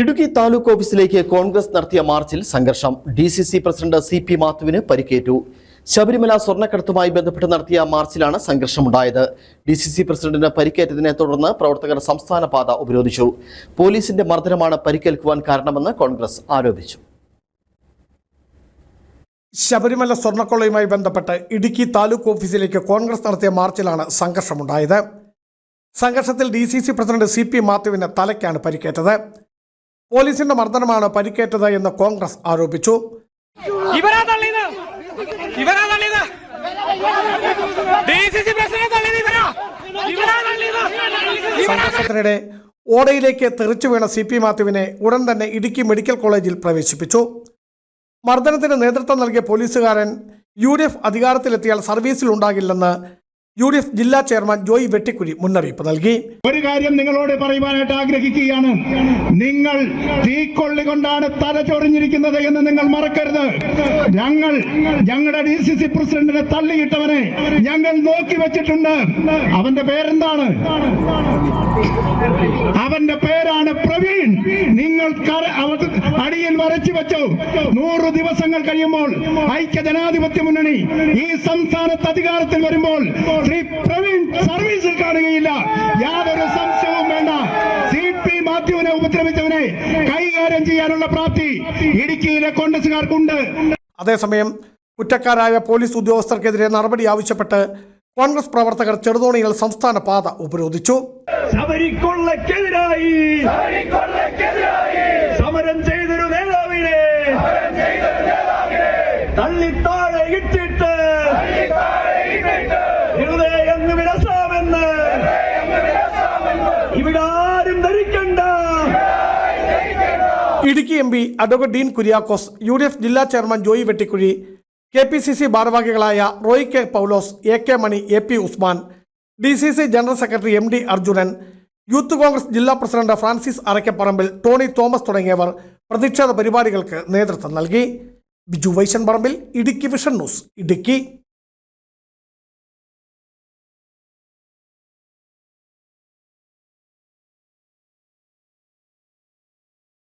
ഇടുക്കി താലൂക്ക് ഓഫീസിലേക്ക് കോൺഗ്രസ് നടത്തിയ മാർച്ചിൽ സംഘർഷം. D C C president C P മാത്തുവിന് പരിക്കേറ്റു. ശബരിമല സ്വർണക്കടത്തുമായി ബന്ധപ്പെട്ട് നടത്തിയ മാർച്ചിലാണ് സംഘർഷമുണ്ടായത്. ഡി സി സി പ്രസിഡന്റിന് പരിക്കേറ്റതിനെ തുടർന്ന് പ്രവർത്തകർ സംസ്ഥാന പാത ഉപരോധിച്ചു. പോലീസിന്റെ മർദ്ദനമാണ് പരിക്കേൽക്കുവാൻ കാരണമെന്ന് കോൺഗ്രസ് ആരോപിച്ചു. ശബരിമല സ്വർണക്കൊള്ളയുമായി ബന്ധപ്പെട്ട് ഇടുക്കി താലൂക്ക് ഓഫീസിലേക്ക് കോൺഗ്രസ് നടത്തിയ മാർച്ചിലാണ് സംഘർഷമുണ്ടായത്. സംഘർഷത്തിൽ D C C president C P മാത്യുവിന് തലയ്ക്കാണ് പരിക്കേറ്റത്. പോലീസിന്റെ മർദ്ദനമാണ് പരിക്കേറ്റത് എന്ന് കോൺഗ്രസ് ആരോപിച്ചു. സംഘർഷത്തിനിടെ ഓടയിലേക്ക് തെറിച്ചു വീണ സി പി മാത്യുവിനെ ഉടൻ തന്നെ ഇടുക്കി മെഡിക്കൽ കോളേജിൽ പ്രവേശിപ്പിച്ചു. മർദ്ദനത്തിന് നേതൃത്വം നൽകിയ പോലീസുകാരൻ യു ഡി എഫ് അധികാരത്തിലെത്തിയാൽ സർവീസിലുണ്ടാകില്ലെന്ന് യു ഡി എഫ് ജില്ലാ ചെയർമാൻ ജോയ് വെട്ടിക്കുഴി മുന്നറിയിപ്പ് നൽകി. ഒരു കാര്യം നിങ്ങളോട് പറയുവാനായിട്ട് ആഗ്രഹിക്കുകയാണ്. നിങ്ങൾ തീക്കൊള്ളി കൊണ്ടാണ് തല ചൊറിഞ്ഞിരിക്കുന്നത് എന്ന് നിങ്ങൾ മറക്കരുത്. ഞങ്ങൾ ഞങ്ങളുടെ ഡി സി സി പ്രസിഡന്റിനെ തള്ളിയിട്ടവനെ ഞങ്ങൾ നോക്കി വെച്ചിട്ടുണ്ട്. അവന്റെ പേരെന്താണ്? അവന്റെ പേരാണ് പ്രവീൺ. നിങ്ങൾ അടിയിൽ വരച്ചു വെച്ചു. നൂറ് ദിവസങ്ങൾ കഴിയുമ്പോൾ ഐക്യ ജനാധിപത്യ മുന്നണി ഈ സംസ്ഥാനത്ത് അധികാരത്തിൽ വരുമ്പോൾ ശ്രീ പ്രവീൺ സർവീസിൽ കാണുകയില്ല. യാതൊരു സംശയവും വേണ്ട. സി പി മാത്യുവിനെ ഉപദ്രവിച്ചവനെ കൈകാര്യം ചെയ്യാനുള്ള പ്രാപ്തി ഇടുക്കിയിലെ കോൺഗ്രസുകാർക്കുണ്ട് അതേസമയം കുറ്റക്കാരായ പോലീസ് ഉദ്യോഗസ്ഥർക്കെതിരെ നടപടി ആവശ്യപ്പെട്ട് കോൺഗ്രസ് പ്രവർത്തകർ ചെറുതോണിയിൽ സംസ്ഥാന പാത ഉപരോധിച്ചു. ശബരിക്കൊള്ളക്കെതിരായി സമരം ചെയ്തൊരു നേതാവിനെ. തള്ളിത്താഴെ ഹൃദയം വിടസാമെന്ന് ഇവിടെ ആരും ധരിക്കണ്ട. Idukki M P advocate Dean Kuriakose U D F ജില്ലാ chairman Joy Vettikuzhi K P C C ഭാരവാഹികളായ Roy K Paulose A K Mani A P Usman D C C general secretary M D Arjunan youth Congress ജില്ലാ president Francis Arakkaparambil Tony Thomas തുടങ്ങിയവർ പ്രതിഷേധ പരിപാടികൾക്ക് നേതൃത്വം നൽകി. Biju Vaishan Parambil Idukki Vision news Idukki.